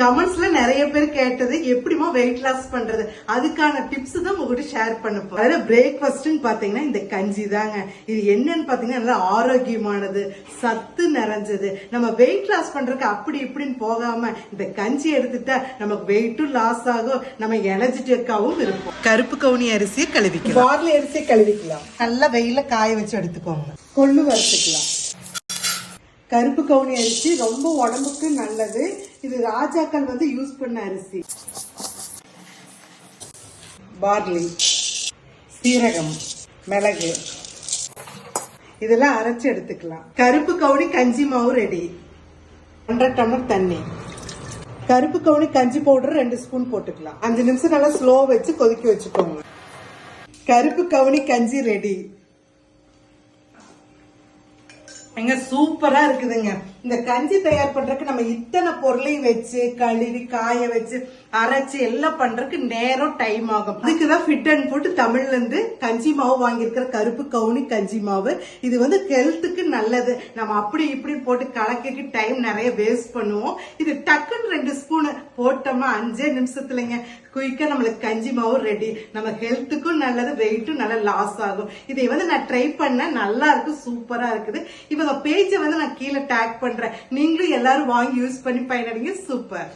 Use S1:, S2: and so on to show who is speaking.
S1: கமெண்ட்ஸ்ல நிறைய பேர் கேட்டது எப்படிமா வெயிட் லாஸ் பண்றது? அதுக்கான டிப்ஸ் தான் உங்ககிட்ட ஷேர் பண்ண போறேன். அதாவது பிரேக்ஃபாஸ்ட் பாத்தீங்கன்னா இந்த கஞ்சி தாங்க. இது என்னன்னு பாத்தீங்கன்னா நல்லா ஆரோக்கியமானது சத்து நிறைஞ்சது. நம்ம வெயிட் லாஸ் பண்றதுக்கு அப்படி இப்படின்னு போகாம இந்த கஞ்சி எடுத்துட்டா நமக்கு வெயிட்டும் லாஸ் ஆகும். நம்ம எனர்ஜெட்டிக்காவும் இருப்போம். கருப்பு கவுனி அரிசியை கழுவிக்கலாம்.
S2: பார்லி அரிசி கழுவிக்கலாம்.
S1: நல்லா வெயில காய வச்சு எடுத்துக்கோங்க.
S2: கொள்ளு வறுத்துக்கலாம்.
S1: கருப்பு கவுனி அரிசி ரொம்ப உடம்புக்கு நல்லது. இது ராஜாக்கள் வந்து யூஸ் பண்ண அரிசி. பார்லி சீரகம் மிளகு. இதெல்லாம் அரைச்சு எடுத்துக்கலாம். கருப்பு கவுனி கஞ்சி மாவு ரெடி ஒன்றரை டம்ளர் தண்ணி. கருப்பு கவுனி கஞ்சி பவுடர் ரெண்டு ஸ்பூன் போட்டுக்கலாம். அஞ்சு நிமிஷம் நல்லா ஸ்லோ வச்சு கொதிக்க வச்சுக்கோங்க. கருப்பு கவுனி கஞ்சி ரெடி எங்க சூப்பரா இருக்குதுங்க. இந்த கஞ்சி தயார் பண்றதுக்கு நம்ம இத்தனை பொருளையும் வச்சு கழுவி காய வச்சு அரைச்சு எல்லாம் பண்றதுக்கு நேரம் டைம் ஆகும். அதுக்குதான் ஃபிட் அண்ட் ஃபுட் தமிழ்ல இருந்து கஞ்சி மாவு வாங்கியிருக்கிற கருப்பு கவுனி கஞ்சி மாவு. இது வந்து ஹெல்த்துக்கு நல்லது. நம்ம அப்படி இப்படி போட்டு கலக்கிட்டு டைம் நிறைய வேஸ்ட் பண்ணுவோம். இது டக்குன்னு ரெண்டு ஸ்பூன் போட்டோமா அஞ்சே நிமிஷத்துலங்க. குயிக்கா நம்மளுக்கு கஞ்சி மாவு ரெடி நம்ம ஹெல்த்துக்கும் நல்லது வெயிட்டும் நல்லா லாஸ் ஆகும். இதை வந்து நான் ட்ரை பண்ண நல்லா இருக்கு சூப்பரா இருக்குது. இவங்க பேஜை வந்து நான் கீழே டேக் பண்றேன். நீங்களும் எல்லாரும் வாங்கி யூஸ் பண்ணி பயனடைங்க. சூப்பர்.